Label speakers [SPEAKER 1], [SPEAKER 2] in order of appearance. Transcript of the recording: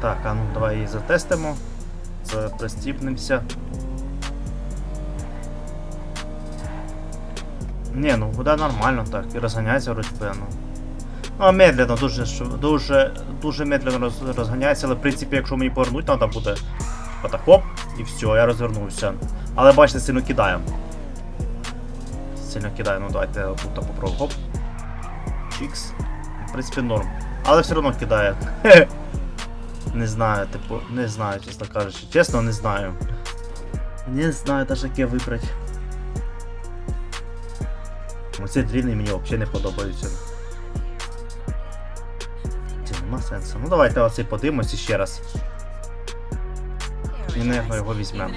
[SPEAKER 1] Так, а ну давай її затестимо. Запристібнемося. Ні, ну буде нормально так, і розганяється вроді ну. Медленно, дуже, дуже, дуже медленно роз, розганяється, але в принципі, якщо мені повернуть, треба буде. типа так хоп, і все, я розвернувся. Але бачите, сильно кидає. Сильно кидає, ну давайте тут попробуємо. Хоп. Чікс. В принципі, норм. Але все одно кидає. Не знаю, типу, не знаю, чесно кажучи. Чесно, не знаю. Не знаю даже, яке вибрати. Оці длинні мені взагалі не подобаються. Це нема сенсу. Ну давайте оцей подивимось ще раз. І, наверно, його візьмемо.